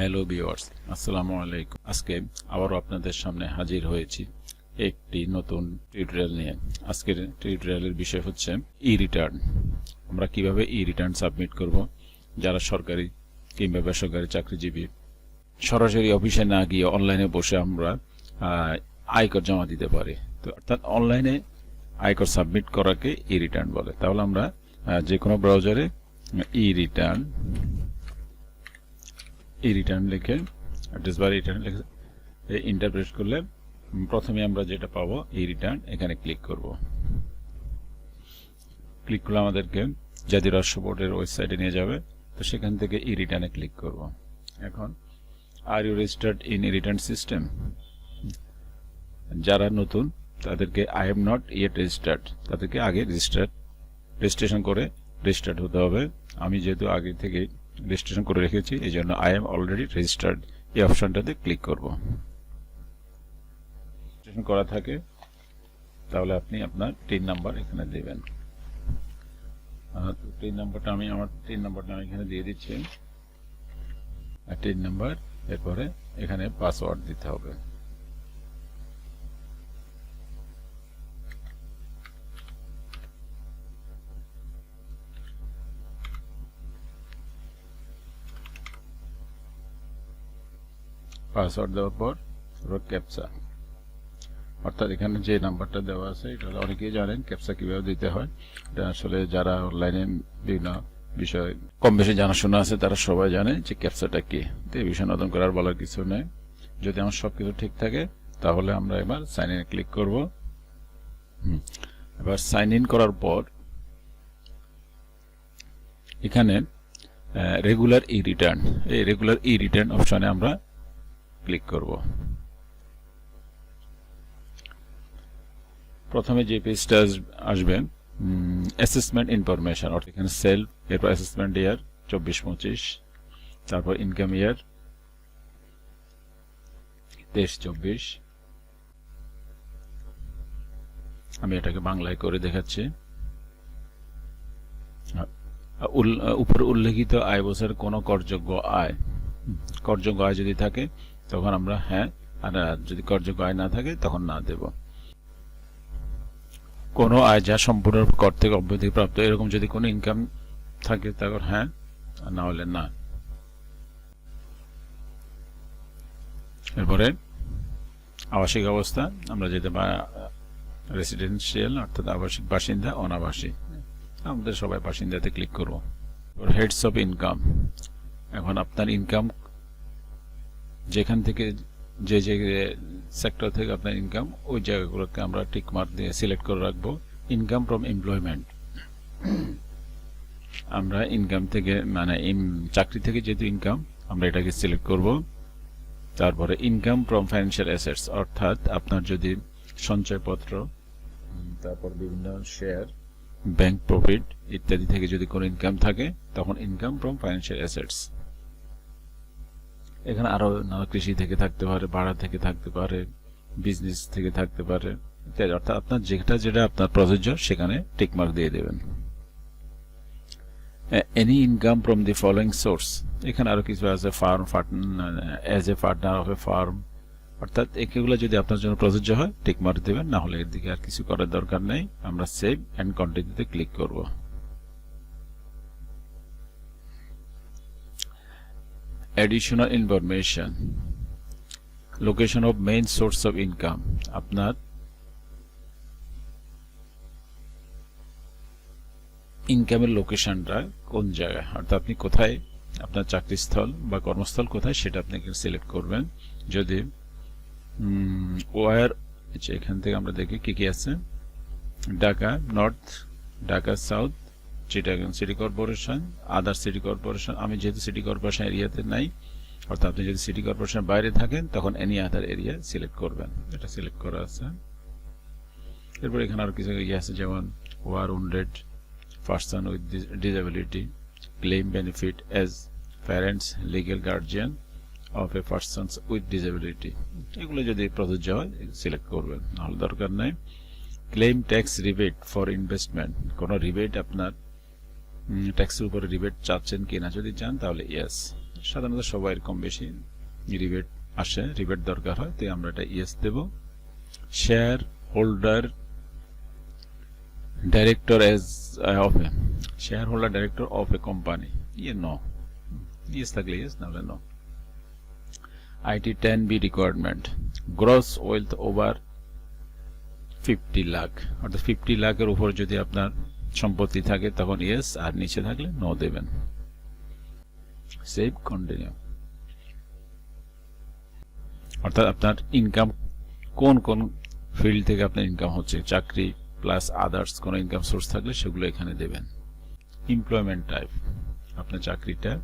Hello viewers আসসালামু আলাইকুম আজকে আবারও আপনাদের সামনে হাজির হয়েছি একটি নতুন টিউটোরিয়াল নিয়ে। আজকের টিউটোরিয়ালের বিষয় হচ্ছে ই রিটার্ন আমরা কীভাবে ই রিটার্ন সাবমিট করব? যারা সরকারি কিংবা বেসরকারি চাকরিজীবী, সরাসরি অফিসে না গিয়ে অনলাইনে বসে আমরা আয়কর জমা দিতে পারি। তো অর্থাৎ অনলাইনে আয়কর সাবমিট করাকে ই রিটার্ন বলে। তাহলে আমরা যে কোনো ব্রাউজারে ই রিটার্ন এই রিটার্ন লিখে অ্যাড্রেস বার রিটার্ন লিখে ইন্টারপ্রেট করলে প্রথমে আমরা যেটা পাবো, এই রিটার্ন এখানে ক্লিক করব। ক্লিক করলে আমাদেরকে জাতীয় রাষ্ট্র বোর্ডের ওয়েবসাইটে নিয়ে যাবে, তো সেখান থেকে ই রিটার্নে ক্লিক করব। এখন are you registered in e return system যারা নতুন, তাদেরকে I M not yet registered তাদেরকে আগে রেজিস্টার্ড রেজিস্ট্রেশন করে রেজিস্টার্ড হতে হবে। আমি যেহেতু আগে থেকে রেজিস্ট্রেশন করে রেখেছি, এই জন্য আই এম অলরেডি রেজিস্টার্ড এই অপশনটাতে ক্লিক করব। রেজিস্ট্রেশন করা থাকে, তাহলে আপনি আপনার টিন নাম্বার এখানে দেবেন। টিন নাম্বারটা আমি আমার টিন নাম্বারটা আমি এখানে দিয়ে দিচ্ছি। আর টিন নাম্বার এরপরে এখানে পাসওয়ার্ড দিতে হবে। পাসওয়ার্ড দেওয়ার পর তারপর ক্যাপসা। অর্থাৎ এখানে যে নাম্বারটা দেওয়া আছে, এটা অনেকেই জানেন, ক্যাপসা কীভাবে দিতে হয়। এটা আসলে যারা অনলাইনে বিভিন্ন বিষয় কম বেশি জানাশোনা আছে, তারা সবাই জানে যে ক্যাপসাটা কি। এই বিষয়ে নতুন করার বলার কিছু নেই। যদি আমার সব কিছু ঠিক থাকে, তাহলে আমরা এবার সাইন ইন ক্লিক করব। এবার সাইন ইন করার পর এখানে রেগুলার ই রিটার্ন এই রেগুলার ই রিটার্ন অপশানে আমরা ক্লিক করব। প্রথমে যে পেজটা আসবে অ্যাসেসমেন্ট ইনফরমেশন অর্থাৎ এখানে সেলফ এরপর অ্যাসেসমেন্ট ইয়ার চব্বিশ পঁচিশ, তারপর ইনকাম ইয়ার তেইশ চব্বিশ। আমি এটাকে বাংলায় করে দেখাচ্ছি। উপর উল্লেখিত আয় বছর কোনো করযোগ্য আয় করযোগ্য আয় যদি থাকে তখন আমরা হ্যাঁ আর যদি করযোগ্য আয় না থাকে, তখন না দেব। কোনো আয় যা সম্পূর্ণ কর থেকে অব্যাহতি প্রাপ্ত, এরকম যদি কোনো ইনকাম থাকে, তখন হ্যাঁ আর না হলে না। এরপরে, আবাসিক অবস্থা, আমরা যেতে পারি রেসিডেন্সিয়াল অর্থাৎ আবাসিক বাসিন্দা অনাবাসিক আমাদের সবাই বাসিন্দাতে ক্লিক করব। হেডস অফ ইনকাম এখন আপনার ইনকাম যেখান থেকে যে যে সেক্টর থেকে আপনার ইনকাম ওই জায়গাগুলোকে আমরা টিক মার্ক দিয়ে সিলেক্ট করে রাখব। ইনকাম ফ্রম এমপ্লয়মেন্ট আমরা ইনকাম থেকে মানে চাকরি থেকে যেহেতু ইনকাম আমরা এটাকে সিলেক্ট করব। তারপরে ইনকাম ফ্রম ফাইন্যান্সিয়াল অ্যাসেটস অর্থাৎ আপনার যদি সঞ্চয়পত্র তারপর বিভিন্ন শেয়ার ব্যাংক প্রফিট ইত্যাদি থেকে যদি কোনো ইনকাম থাকে, তখন ইনকাম ফ্রম ফাইন্যান্সিয়াল অ্যাসেটস এখানে আরও নানা কৃষি থেকে থাকতে পারে ভাড়া থেকে থাকতে পারে বিজনেস থেকে থাকতে পারে, ইত্যাদি। অর্থাৎ আপনার যেটা যেটা আপনার প্রযোজ্য, সেখানে টিকমার্ক দিয়ে দেবেন। Any income from the following source এখানে আরও কিছু আছে firm as a partner of a firm অর্থাৎ এগুলো যদি আপনার জন্য প্রযোজ্য হয় টিকমার্ক দেবেন, না হলে এর দিকে আর কিছু করার দরকার নেই। আমরা সেভ অ্যান্ড কন্টিনিউতে ক্লিক করব। Additional information. Location of main source of income. আপনার ইনকামের লোকেশনটা কোন জায়গায়? অর্থাৎ আপনি কোথায় আপনার চাকরিস্থল বা কর্মস্থল কোথায় সেটা আপনি সিলেক্ট করবেন। যদি ওয়ার এখান থেকে আমরা দেখি কি কি আছে। Dhaka north Dhaka south Chittagong city corporation other city corporation আমি যেহেতু সিটি কর্পোরেশন এরিয়াতে নাই, অর্থাৎ আপনি যদি সিটি কর্পোরেশনের বাইরে থাকেন, তখন এনি আদার এরিয়া সিলেক্ট করবেন। এটা সিলেক্ট করা আছে। এরপর এখানে আরও কিছু ইয়ে আছে, যেমন war wounded person with disability claim benefit as parents legal guardian of a persons with disability এগুলো যদি প্রযোজ্য হয় সিলেক্ট করবেন। নাহলে দরকার নাই। Claim tax rebate for investment কোনো রিবেট আপনার ট্যাক্সের উপরে রিবেট চাচ্ছেন কিনা যদি চান তাহলে ইয়েস সাধারণত সবাই কম বেশি রিবেট আসে রিবেট দরকার হয় তাই আমরা এটা yes Dev. Shareholder director as uh, of a shareholder director of a company. yeah no. Yes থাকলে yes নাহলে no. IT 10 b requirement. Gross wealth over 50 lakh অর্থাৎ 50 লাখের উপর যদি আপনার সম্পত্তি থাকে তখন ইয়েস আর নিচে থাকলে নো দেবেন। সেভ কন্টিনিউ অর্থাৎ আপনার ইনকাম কোন কোন ফিল্ড থেকে আপনার ইনকাম হচ্ছে? চাকরি প্লাস আদার্স কোনো ইনকাম সোর্স থাকলে সেগুলো এখানে দেবেন। এমপ্লয়মেন্ট টাইপ আপনার চাকরিটা,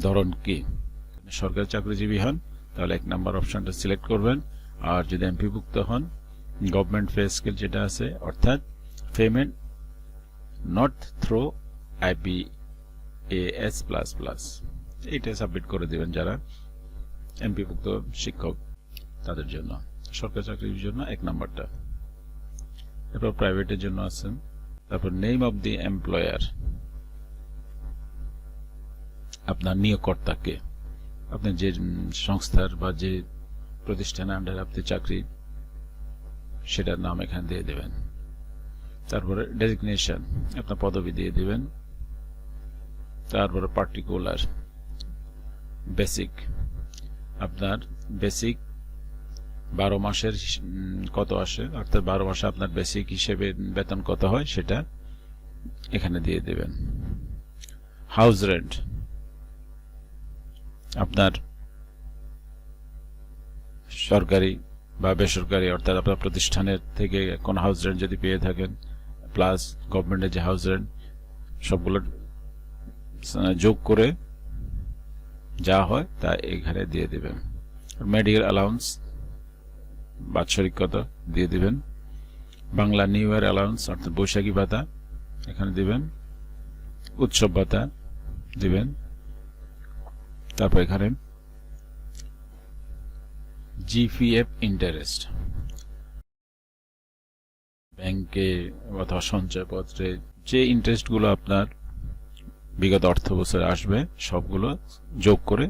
ধরন কি? সরকারি চাকরিজীবী হন, তাহলে এক নাম্বার অপশনটা সিলেক্ট করবেন। আর যদি এমপিভুক্ত হন গভর্নমেন্ট পে স্কেল যেটা আছে, অর্থাৎ আইপি এস প্লাস প্লাস এইটা সাবমিট করে দেবেন যারা এমপিভুক্ত শিক্ষক, তাদের জন্য, সরকারি চাকরির জন্য এক নাম্বারটা। এরপর প্রাইভেটের জন্য আছেন। তারপর নেম অফ দি এমপ্লয়ার আপনার নিয়োগকর্তাকে। আপনি যে সংস্থার বা যে প্রতিষ্ঠানের আন্ডারে আপনি চাকরি, সেটার নাম এখানে দিয়ে দেবেন। তারপরে ডেজিগনেশন আপনার পদবি দিয়ে দিবেন। তারপরে পার্টিকুলার বেসিক আপনার বেসিক বারো মাসের কত আসে? অর্থাৎ বারো মাসে আপনার বেসিক হিসেবে বেতন কত হয় সেটা এখানে দিয়ে দেবেন। হাউস রেন্ট আপনার সরকারি বা বেসরকারি অর্থাৎ আপনার প্রতিষ্ঠানের থেকে কোন হাউস রেন্ট যদি পেয়ে থাকেন প্লাস গভর্নমেন্টের যে হাউস রেন্ট সবগুলো যোগ করে যা হয় তা এখানে দিয়ে দেবেন। মেডিকেল অ্যালাউন্স বাৎসরিক কত দিয়ে দিবেন। বাংলা নিউ ইয়ার অ্যালাউন্স অর্থাৎ বৈশাখী ভাতা, এখানে দিবেন। উৎসব ভাতা দিবেন। তারপর এখানে জিপিএফ ইন্টারেস্ট ব্যাংকে অথবা সঞ্চয়পত্রে যে ইন্টারেস্টগুলো আপনার বিগত অর্থ বছরে আসবে, সবগুলো যোগ করে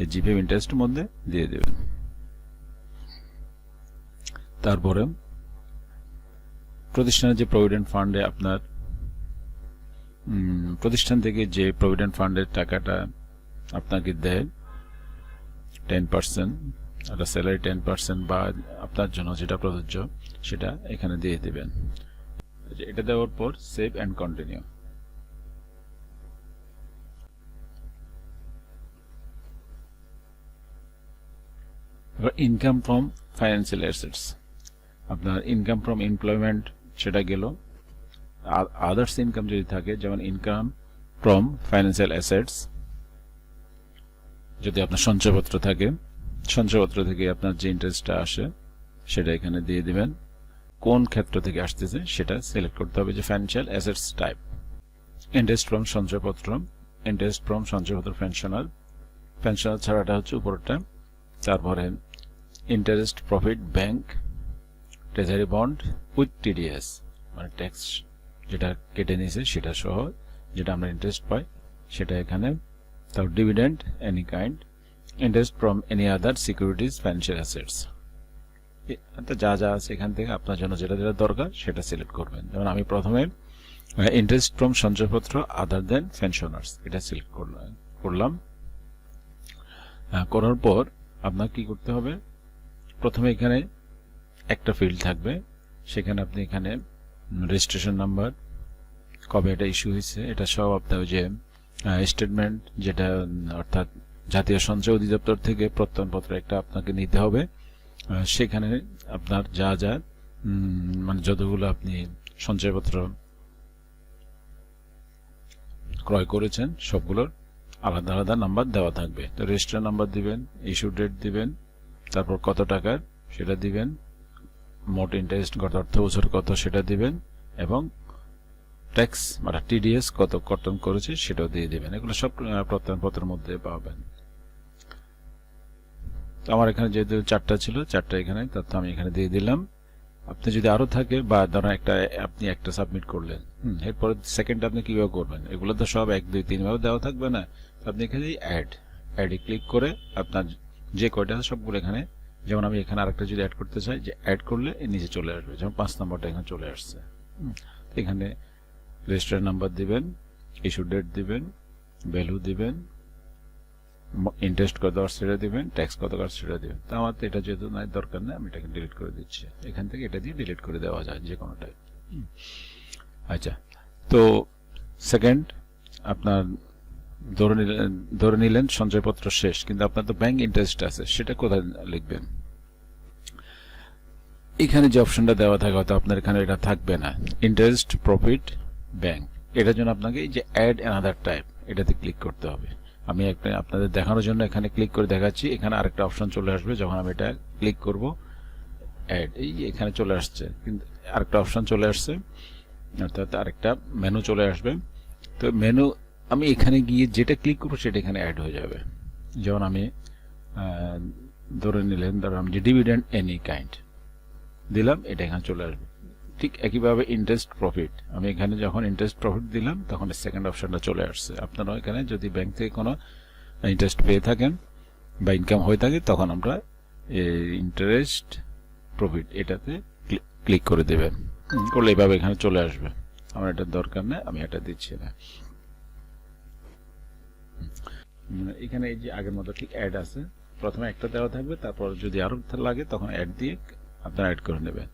এই জিপিএফ ইন্টারেস্টের মধ্যে দিয়ে দেবেন। তারপরে প্রতিষ্ঠানের যে প্রভিডেন্ট ফান্ডে আপনার প্রতিষ্ঠান থেকে যে প্রভিডেন্ট ফান্ডের টাকাটা আপনাকে দেয় টেন পার্সেন্ট একটা স্যালারি টেন পার্সেন্ট বা আপনার জন্য যেটা প্রযোজ্য সেটা এখানে দিয়ে দেবেন। এটা দেওয়ার পর save and continue income from financial assets আপনার ইনকাম ফ্রম এমপ্লয়মেন্ট সেটা গেল। আদার্স ইনকাম যদি থাকে, যেমন ইনকাম ফ্রম ফাইন্যান্সিয়াল অ্যাসেটস যদি আপনার সঞ্চয়পত্র থাকে, সঞ্চয়পত্র থেকে আপনার যে ইন্টারেস্টটা আসে, সেটা এখানে দিয়ে দিবেন। কোন ক্ষেত্র থেকে আসতেছে সেটা সিলেক্ট করতে হবে যে financial assets type interest from সঞ্চয়পত্র ইন্টারেস্ট ফ্রম সঞ্চয়পত্র পেনশনার পেনশনার ছাড়াটা হচ্ছে উপরটা তারপরে interest profit bank treasury bond with TDS মানে ট্যাক্স যেটা কেটে নিয়েছে সেটা সহ যেটা আমরা ইন্টারেস্ট পাই, সেটা এখানে। তারপর dividend any kind interest from any other securities financial assets যা যা আছে এখান থেকে আপনার জন্য যেটা যেটা দরকার সেটা সিলেক্ট করবেন। যেমন আমি প্রথমে ইন্টারেস্ট ফ্রম সঞ্চয়পত্র আদার দেন পেনশনার্স এটা সিলেক্ট করলাম আহ, করার পর আপনার কি করতে হবে? প্রথমে এখানে একটা ফিল্ড থাকবে সেখানে আপনি এখানে রেজিস্ট্রেশন নাম্বার কবে এটা ইস্যু হয়েছে এটা সব আপনার যে স্টেটমেন্ট যেটা অর্থাৎ জাতীয় সঞ্চয় অধিদপ্তর থেকে প্রত্যয়নপত্র একটা আপনাকে নিতে হবে। সেখানে আপনার যা যা মানে যতগুলো আপনি সঞ্চয়পত্র ক্রয় করেছেন, সবগুলোর আলাদা আলাদা নাম্বার দেওয়া থাকবে। তো রেজিস্টার নাম্বার দিবেন ইস্যু ডেট দিবেন, তারপর কত টাকার সেটা দিবেন, মোট ইন্টারেস্ট গত অর্থ বছর কত সেটা দিবেন, এবং ট্যাক্স মানে টিডিএস কত কর্তন করেছে সেটাও দিয়ে দেবেন। এগুলো সব প্রত্যয়নপত্রের মধ্যে পাবেন। তো আমার এখানে যেহেতু চারটা ছিল চারটা এখানে তথ্য আমি এখানে দিয়ে দিলাম। আপনি যদি আরও থাকে বা ধরুন একটা আপনি একটা সাবমিট করলেন হুম, এরপরে সেকেন্ড আপনি কীভাবে করবেন? এগুলো তো সব এক দুই তিন ভাবে দেওয়া থাকবে না। আপনি এখানে অ্যাড অ্যাডে ক্লিক করে আপনার যে কয়টা আছে সবগুলো এখানে যেমন আমি এখানে আরেকটা যদি অ্যাড করতে চাই যে অ্যাড করলে নিচে চলে আসবে যেমন পাঁচ নম্বরটা এখানে চলে আসছে এখানে রেজিস্টার নাম্বার দিবেন ইস্যু ডেট দিবেন ভ্যালু দিবেন ইন্টারেস্ট কত আর সেটা দিবেন ট্যাক্স কত আর সেটা দিবেন। তো আমার তো এটা যেহেতু নাই, দরকার নেই, আমি এটাকে ডিলিট করে দিচ্ছি। এখান থেকে এটা দিয়ে ডিলিট করে দেওয়া যায় যে কোনো টাইপ আচ্ছা। তো সেকেন্ড আপনার ধরে নিলেন ধরে নিলেন সঞ্চয়পত্র শেষ, কিন্তু আপনার তো ব্যাংক ইন্টারেস্ট আছে, সেটা কোথায় লিখবেন? এখানে যে অপশনটা দেওয়া থাকে, হয়তো আপনার এখানে এটা থাকবে না। ইন্টারেস্ট প্রফিট ব্যাংক এটার জন্য আপনাকে এই যে অ্যাড অ্যানাদার টাইপ এটাতে ক্লিক করতে হবে। আমি একটা আপনাদের দেখানোর জন্য এখানে ক্লিক করে দেখাচ্ছি। এখানে আরেকটা অপশন চলে আসবে যখন আমি এটা ক্লিক করব। অ্যাড এই এখানে চলে আসছে। কিন্তু আরেকটা অপশন চলে আসছে। অর্থাৎ আরেকটা মেনু চলে আসবে। তো মেনু আমি এখানে গিয়ে যেটা ক্লিক করব সেটা এখানে অ্যাড হয়ে যাবে। যেমন আমি ধরে নিলেন ধরলাম যে ডিভিডেন্ড এনি কাইন্ড দিলাম, এটা এখানে চলে আসবে। ঠিক একইভাবে ইন্টারেস্ট প্রফিট আমি এখানে যখন ইন্টারেস্ট প্রফিট দিলাম, তখন সেকেন্ড অপশনটা চলে আসছে। আপনারা এখানে যদি ব্যাংক থেকে কোনো ইন্টারেস্ট পেয়ে থাকেন বা ইনকাম হয়ে থাকে, তখন আমরা ইন্টারেস্ট প্রফিট এটাতে ক্লিক করে দেবেন। করলে এইভাবে এখানে চলে আসবে। আমার এটার দরকার নেই, আমি এটা দিচ্ছি না। এখানে এই যে আগের মতো ঠিক অ্যাড আছে। প্রথমে একটা দেওয়া থাকবে, তারপর যদি আরও লাগে, তখন অ্যাড দিয়ে আপনারা অ্যাড করে নেবেন।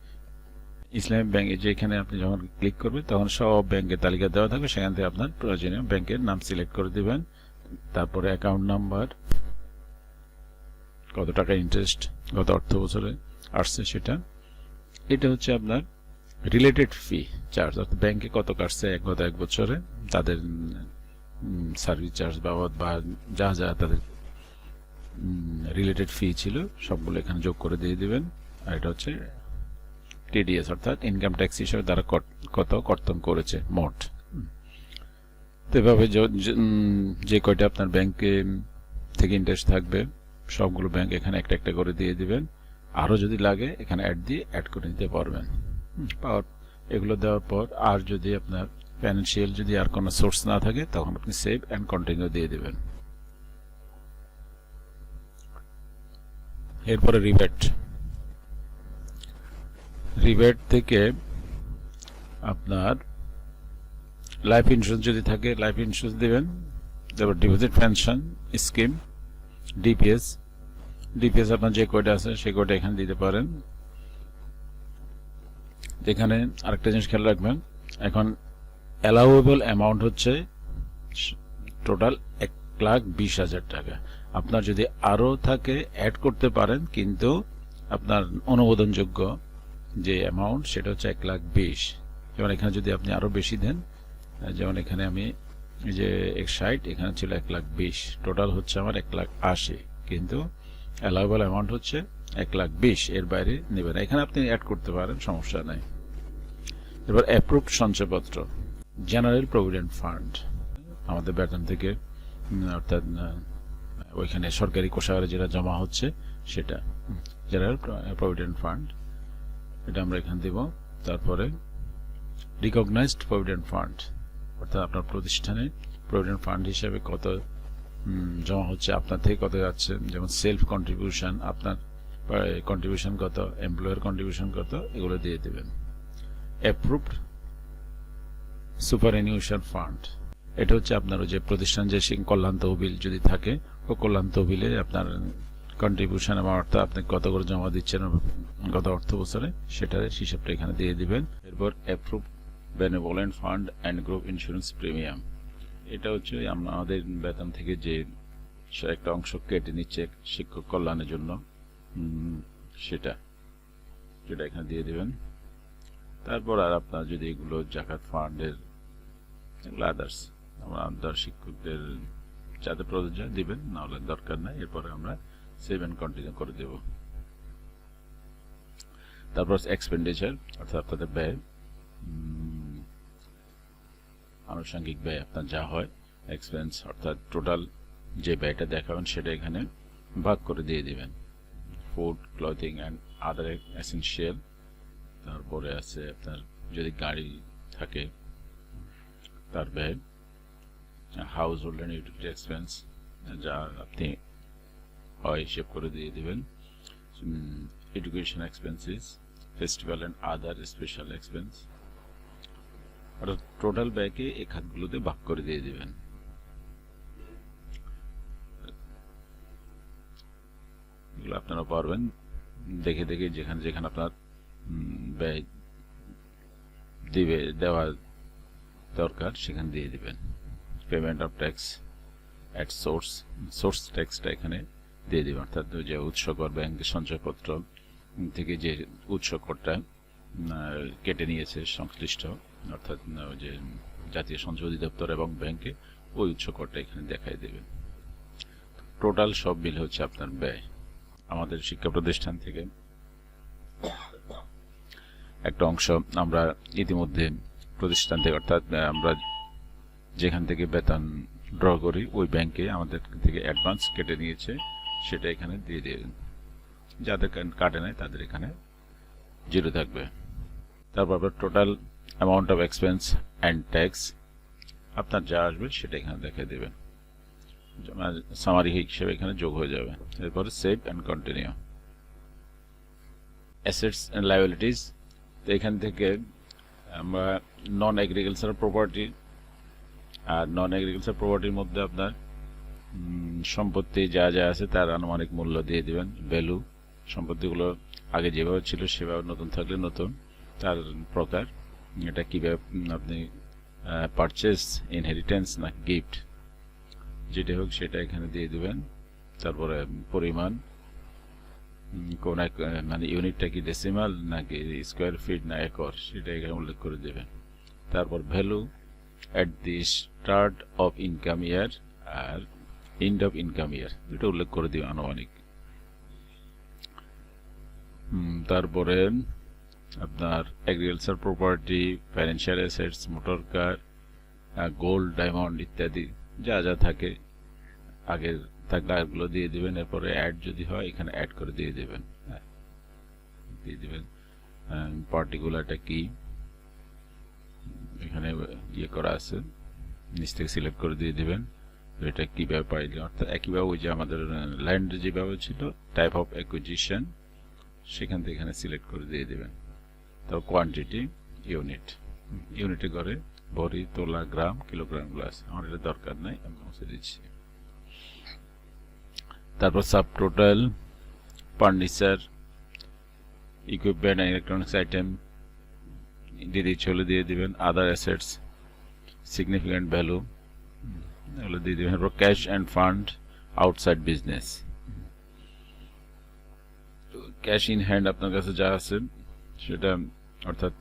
ইসলামী ব্যাংকে যে এখানে আপনি যখন ক্লিক করবেন, তখন সব ব্যাংকের তালিকা দেওয়া থাকবে। সেখান থেকে আপনার প্রয়োজনীয় ব্যাংকের নাম সিলেক্ট করে দেবেন। তারপরে অ্যাকাউন্ট নাম্বার, কত টাকা ইন্টারেস্ট গত অর্থ বছরে আসছে সেটা। এটা হচ্ছে আপনার রিলেটেড ফি চার্জ অর্থাৎ ব্যাংকে কত কাটছে এক গত এক বছরে, তাদের সার্ভিস চার্জ বাবদ বা যা যা তাদের রিলেটেড ফি ছিল, সবগুলো এখানে যোগ করে দিয়ে দেবেন। আর এটা হচ্ছে টিডিএস, অর্থাৎ ইনকাম ট্যাক্স হিসেবে তারা কত কর্তন করেছে, মোট। তো এভাবে যে- কয়টা আপনার ব্যাংকে থেকে ইন্টারেস্ট থাকবে, সবগুলো ব্যাংক এখানে একটা একটা করে দিয়ে দিবেন। আরও যদি লাগে, এখানে অ্যাড দিয়ে অ্যাড করে নিতে পারবেন। পাওয়ার, এগুলো দেওয়ার পর আর যদি আপনার ফ্যান্সিয়াল যদি আর কোনো সোর্স না থাকে, তখন আপনি সেভ অ্যান্ড কন্টিনিউ দিয়ে দিবেন। এরপরে রিবেট রিবেট থেকে আপনার লাইফ ইন্স্যুরেন্স যদি থাকে লাইফ ইন্স্যুরেন্স দিবেন। তারপর deposit pension scheme DPS DPS আপনার যে কয়টা আছে, সেই কয়টা এখানে দিতে পারেন। এখানে আরেকটা জিনিস খেয়াল রাখবেন, এখন অ্যালাউয়েবল অ্যামাউন্ট হচ্ছে টোটাল এক লাখ বিশ হাজার টাকা। আপনার যদি আরও থাকে অ্যাড করতে পারেন, কিন্তু আপনার অনুমোদনযোগ্য যে অ্যামাউন্ট সেটা হচ্ছে এক লাখ বিশ। যেমন এখানে যদি আপনি আরও বেশি দেন যেমন এখানে আমি যে এক এখানে ছিল এক লাখ বিশ। টোটাল হচ্ছে আমার এক লাখ আশি। কিন্তু অ্যালাউয়েবল অ্যামাউন্ট হচ্ছে এক লাখ বিশ। এর বাইরে নেবেন। এখানে আপনি অ্যাড করতে পারেন, সমস্যা নাই। এবার অ্যাপ্রুভড সঞ্চয়পত্র জেনারেল প্রভিডেন্ট ফান্ড আমাদের বেতন থেকে অর্থাৎ ওইখানে সরকারি কোষাগারে যেটা জমা হচ্ছে, সেটা। জেনারেল প্রভিডেন্ট ফান্ড এটা আমরা এখানে দিব। তারপরে রিকগনাইজড প্রভিডেন্ট ফান্ড অর্থাৎ আপনার প্রতিষ্ঠানে প্রভিডেন্ট ফান্ড হিসেবে কত জমা হচ্ছে, আপনার থেকে কত যাচ্ছে, যেমন সেলফ কন্ট্রিবিউশন আপনার কন্ট্রিবিউশন কত এমপ্লয়ের কন্ট্রিবিউশন কত, এগুলো দিয়ে দেবেন। অ্যাপ্রুভড সুপার এনিউশন ফান্ড এটা হচ্ছে আপনার ওই যে প্রতিষ্ঠান যে কল্যাণ তহবিল যদি থাকে, ও কল্যাণ তহবিলে আপনার কন্ট্রিবিউশন অ্যামাউন্টটা আপনি কত করে জমা দিচ্ছেন গত অর্থ বছরে, সেটার হিসাবটা এখানে দিয়ে দিবেন। এরপর approve benevolent fund and group insurance premium এটা হচ্ছে আমাদের বেতন থেকে যে একটা অংশ কেটে নিচ্ছে শিক্ষক কল্যাণের জন্য। সেটা সেটা এখানে দিয়ে দেবেন। তারপর আর আপনার যদি এগুলো জাকাত ফান্ডের আদার্স আমরা আদার শিক্ষকদের যাতে প্রযোজ্য দিবেন, নাহলে দরকার নাই। এরপরে আমরা সেভ অ্যান্ড কন্টিনিউ করে দেব। তারপর এক্সপেন্ডিচার অর্থাৎ আপনাদের ব্যয়। আনুষঙ্গিক ব্যয় আপনার যা হয় এক্সপেন্স অর্থাৎ টোটাল যে ব্যয়টা দেখাবেন সেটা এখানে ভাগ করে দিয়ে দিবেন। Food clothing and other essential তারপরে আছে আপনার যদি গাড়ি থাকে, তার ব্যয়। Household and utility expense যা আপনি হয়, হিসেব করে দিয়ে দেবেন। Education expenses festival and other special expense অর্থাৎ টোটাল ব্যয়কে এই খাতগুলোতে ভাগ করে দিয়ে দেবেন। এগুলো আপনারা পারবেন। দেখে দেখে যেখানে যেখানে আপনার ব্যয় দিবে, দেওয়া দরকার, সেখানে দিয়ে দেবেন। Payment of tax at source source ট্যাক্সটা এখানে দিয়ে দিবেন, অর্থাৎ যে উৎস কর ব্যাংক সঞ্চয়পত্র থেকে যে উৎস করটা কেটে নিয়েছে সংশ্লিষ্ট, অর্থাৎ যে জাতীয় সঞ্চয় অধিদপ্তর এবং ব্যাংকে, ওই উৎস করটা এখানে দেখাই দেবেন। টোটাল সব মিলে হচ্ছে আপনার ব্যয়, আমাদের শিক্ষা প্রতিষ্ঠান থেকে। একটা অংশ আমরা ইতিমধ্যে প্রতিষ্ঠান থেকে, অর্থাৎ আমরা যেখান থেকে বেতন ড্র করি, ওই ব্যাংকে আমাদের থেকে অ্যাডভান্স কেটে নিয়েছে। সেটা এখানে দিয়ে দিয়ে যাদের কাটে নাই, তাদের এখানে জিরো থাকবে। তারপর আপনার total amount of expense and tax আপনার যা আসবে সেটা এখানে দেখে দেবেন। সামারি হিসেবে এখানে যোগ হয়ে যাবে। এরপরে save and continue assets and liabilities তো এখান থেকে আমরা নন এগ্রিকালচার প্রপার্টি আর নন এগ্রিকালচার প্রপার্টির মধ্যে আপনার সম্পত্তি যা যা আছে তার আনুমানিক মূল্য দিয়ে দেবেন। ভ্যালু সম্পত্তিগুলো আগে যেভাবে ছিল সেভাবে নতুন থাকলে নতুন। তার প্রকার এটা কীভাবে আপনি পারচেস ইনহেরিটেন্স না গিফট যেটা হোক সেটা এখানে দিয়ে দেবেন। তারপরে পরিমাণ কোন এক মানে ইউনিটটা কি ডেসিমাল নাকি স্কোয়ার ফিট না একর সেটা এখানে উল্লেখ করে দেবেন। তারপর value at the start of income year R end of income year দুটো উল্লেখ করে দিবেন আনুমানিক। তারপরে আপনার agriculture property financial assets motor car gold diamond ইত্যাদি যা যা থাকে আগের থাকলে আগগুলো দিয়ে দিবেন এরপরে অ্যাড যদি হয় এখানে অ্যাড করে দিয়ে দেবেন। হ্যাঁ, দিয়ে দেবেন। পার্টিকুলারটা কি? এখানে ইয়ে করা আছে নিচ থেকে সিলেক্ট করে দিয়ে দিবেন। তো এটা কীভাবে পাইলে? অর্থাৎ একইভাবে ওই যে আমাদের ল্যান্ড যেভাবে ছিল টাইপ অফ অ্যাকুইজিশন সেখান থেকে এখানে সিলেক্ট করে দিয়ে দেবেন। তো কোয়ান্টিটি ইউনিট ইউনিটে করে ভরি তোলা, গ্রাম কিলোগ্রামগুলো আছে আমার এটা দরকার নাই, আমি মুছে দিচ্ছি। তারপর sub total furniture equipment electronics item দিয়ে দিচ্ছে হলে দিয়ে দিবেন। আদার অ্যাসেটস সিগনিফিক্যান্ট ভ্যালু এগুলো দিয়ে দিবেন। এরপর cash and fund outside business cash in hand আপনার কাছে যা আছে, সেটা অর্থাৎ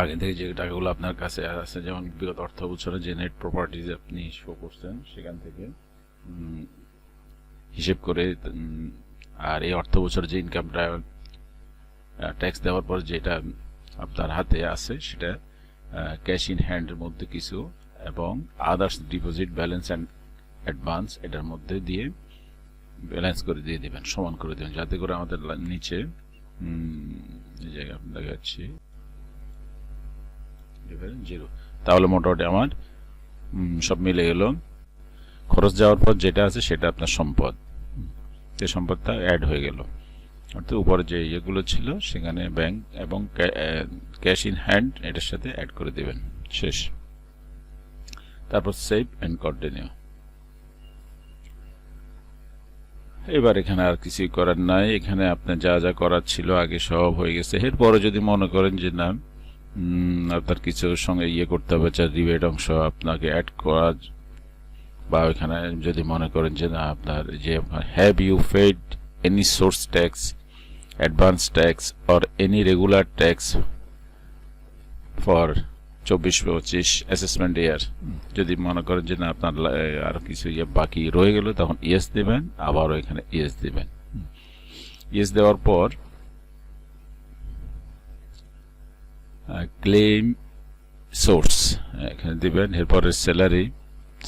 আগে থেকে যে টাকাগুলো আপনার কাছে আছে, যেমন বিগত অর্থ বছরে যে নেট প্রপার্টিজ আপনি শো করছেন, সেখান থেকে হিসেব করে আর এই অর্থ বছর যে ইনকামটা ট্যাক্স দেওয়ার পর যেটা আপনার হাতে আছে, সেটা ক্যাশ ইন হ্যান্ডের মধ্যে কিছু এবং others deposit balance and advance এটার মধ্যে দিয়ে ব্যালেন্স করে দিয়ে দেবেন, সমান করে দেবেন, যাতে করে আমাদের নিচে এই জায়গায় আপনি জিরো। তাহলে মোটামুটি আমার সব মিলে গেল। খরচ যাওয়ার পর যেটা আছে সেটা আপনার সম্পদ। সে সম্পদটা অ্যাড হয়ে গেল। অর্থাৎ উপরে যে ইয়েগুলো ছিল, সেখানে ব্যাংক এবং ক্যাশ ইন হ্যান্ড এটার সাথে অ্যাড করে দিবেন। শেষ। তারপর সেভ অ্যান্ড কন্টিনিউ এবার এখানে আর কিছুই করার নাই। এখানে আপনার যা যা করার ছিল আগে সব হয়ে গেছে। এরপরে যদি মনে করেন যে না আপনার কিছু সঙ্গে ইয়ে করতে হবে যা রিবেট অংশ আপনাকে অ্যাড করা বা এখানে যদি মনে করেন যে না, আপনার যে have you paid any source tax advance tax or any regular tax for চব্বিশ পঁচিশ অ্যাসেসমেন্ট ইয়ার যদি মনে করেন যে না, আপনার আর কিছু ইয়ে বাকি রয়ে গেল, তখন ইয়েস দেবেন, আবারও এখানে ইয়েস দেবেন। ইয়েস দেওয়ার পর ক্লেম সোর্স এখানে দিবেন। এরপরে স্যালারি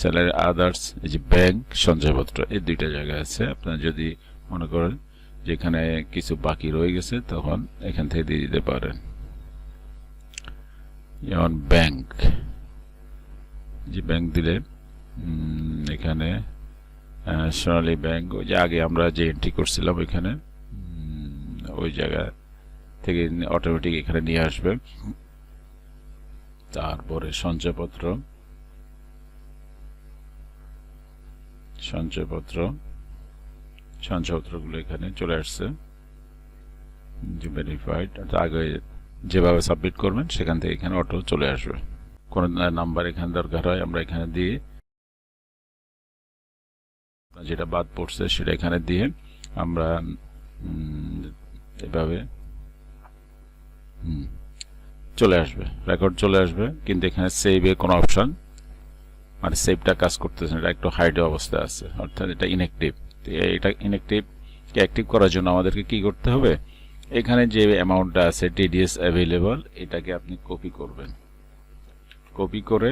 স্যালারি আদার্স এই যে ব্যাংক সঞ্চয়পত্র, এই দুইটা জায়গা আছে। আপনার যদি মনে করেন যেখানে কিছু বাকি রয়ে গেছে, তখন এখান থেকে দিয়ে দিতে পারেন। যেমন ব্যাংক যে ব্যাংক দিলে এখানে সোনালী ব্যাংক ওই যে আগে আমরা যে এন্ট্রি করছিলাম ওইখানে ওই জায়গা থেকে অটোমেটিক এখানে নিয়ে আসবে। তারপরে সঞ্চয়পত্র সঞ্চয়পত্র, সঞ্চয়পত্রগুলো এখানে চলে আসছে। যে ভেরিফাইড আগে যেভাবে সাবমিট করবেন, সেখান থেকে এখানে অটো চলে আসবে। কোনো নাম্বার এখানে দরকার হয়, আমরা এখানে দিয়ে যেটা বাদ পড়ছে সেটা এখানে দিয়ে আমরা এভাবে চলে আসবে। রেকর্ড চলে আসবে, কিন্তু এখানে সেভে কোনো অপশন মানে সেভটা কাজ করতেছে এটা একটু হাইড অবস্থায় আছে। অর্থাৎ এটা ইনঅ্যাক্টিভ এটা ইনঅ্যাক্টিভ অ্যাক্টিভ করার জন্য আমাদেরকে কি করতে হবে? এখানে যে অ্যামাউন্টটা আছে টিডিএস অ্যাভেলেবল এটাকে আপনি কপি করবেন। কপি করে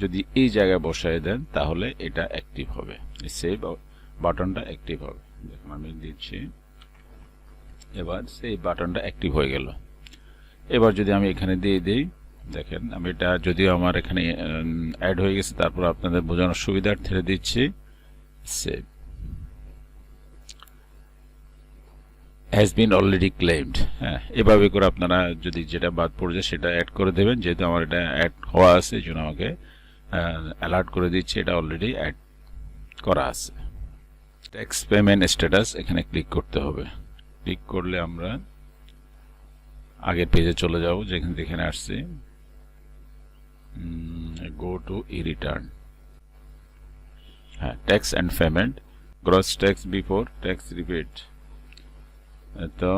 যদি এই জায়গায় বসায় দেন, তাহলে এটা অ্যাক্টিভ হবে। সেভ বাটনটা অ্যাক্টিভ হবে। দেখুন, আমি দিচ্ছি। এবার সেই বাটনটা অ্যাক্টিভ হয়ে গেল। এবার যদি আমি এখানে দিয়ে দিই, দেখেন, আমি এটা যদিও আমার এখানে অ্যাড হয়ে গেছে, তারপর আপনাদের বোঝানোর সুবিধার্থে দিচ্ছি। Save has been already claimed হ্যাঁ এভাবে করে আপনারা যদি যেটা বাদ পড়ে যায় সেটা অ্যাড করে দেবেন, যেহেতু আমার এটা অ্যাড হওয়া আছে এই জন্য আমাকে অ্যালার্ট করে দিচ্ছে, এটা অলরেডি অ্যাড করা আছে। ট্যাক্স পেমেন্ট স্ট্যাটাস এখানে ক্লিক করতে হবে। ক্লিক করলে আমরা আগের পেজে চলে যাব, যেখানে যেখানে আসছি। গো টু ই রিটার্ন হ্যাঁ tax and payment gross tax before tax rebate তো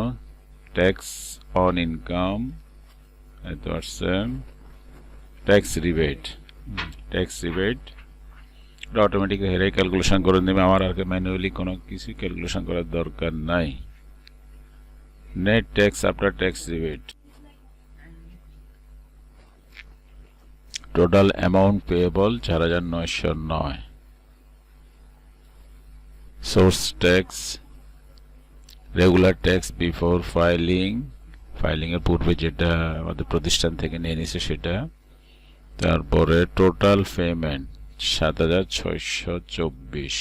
ট্যাক্স অন ইনকাম এত আসছে ট্যাক্স রিবেট ট্যাক্স রিবেট এটা অটোমেটিক হেরে ক্যালকুলেশন করে নেবে আমার আর ম্যানুয়ালি কোনো কিছু ক্যালকুলেশন করার দরকার নাই net tax after tax rebate total amount payable চার হাজার নয়শো নয় source tax regular tax before filing filing এর পূর্বে যেটা আমাদের প্রতিষ্ঠান থেকে নিয়ে নিছে সেটা। তারপরে টোটাল পেমেন্ট সাত হাজার ছয়শো চব্বিশ।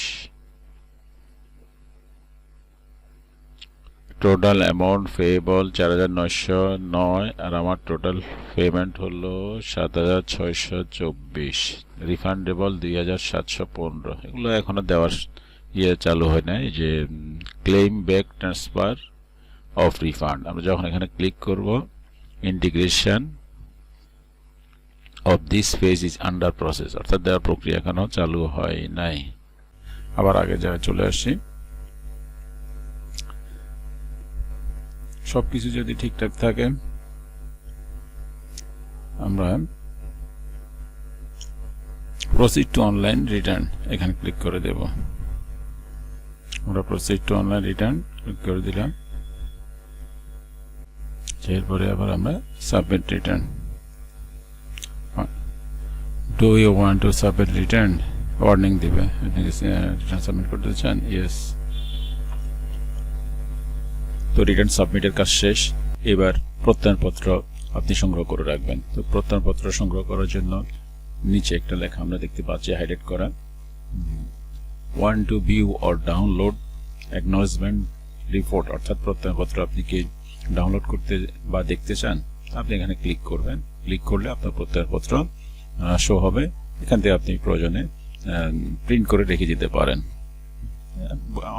টোটাল অ্যামাউন্ট পেয়েবল চার হাজার নয়শো নয় আর আমার টোটাল পেমেন্ট হলো সাত হাজার ছয়শো চব্বিশ। রিফান্ডেবল দুই হাজার সাতশো পনেরো। এগুলো এখনও দেওয়ার ইয়ে চালু হয় নাই যে claim back transfer of refund আমরা যখন এখানে ক্লিক করব integration of this phase is under process অর্থাৎ দেওয়ার প্রক্রিয়া এখনও চালু হয় নাই। আবার আগে যা চলে আসি। সবকিছু যদি ঠিকঠাক থাকে, আমরা প্রসিড টু অনলাইন রিটার্ন এখানে ক্লিক করে দেব। আমরা প্রসিড টু অনলাইন রিটার্ন করে দিলাম। এরপরে আবার আমরা submit return do you want to submit return warning দিবে। আপনি রিটার্ন সাবমিট করতে চান? ইয়েস তো রিটার্ন সাবমিটের কাজ শেষ। এবার প্রত্যয়নপত্র আপনি সংগ্রহ করে রাখবেন। তো প্রত্যয়নপত্র সংগ্রহ করার জন্য নিচে একটা লেখা আমরা দেখতে পাচ্ছি হাইলাইট করা। One to view or download acknowledgement report অর্থাৎ প্রত্যয়নপত্র আপনি কি ডাউনলোড করতে বা দেখতে চান, আপনি এখানে ক্লিক করবেন। ক্লিক করলে আপনার প্রত্যয়নপত্র শো হবে। এখান থেকে আপনি প্রয়োজনে প্রিন্ট করে রেখে যেতে পারেন।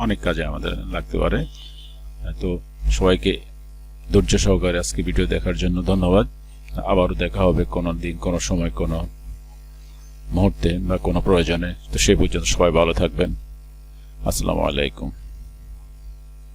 অনেক কাজে আমাদের লাগতে পারে। তো সবাইকে ধৈর্য সহকারে আজকে ভিডিও দেখার জন্য ধন্যবাদ। আবারও দেখা হবে কোনো দিন, কোনো সময়, কোনো মুহূর্তে বা কোনো প্রয়োজনে। তো সেই পর্যন্ত সবাই ভালো থাকবেন। আসসালামু আলাইকুম।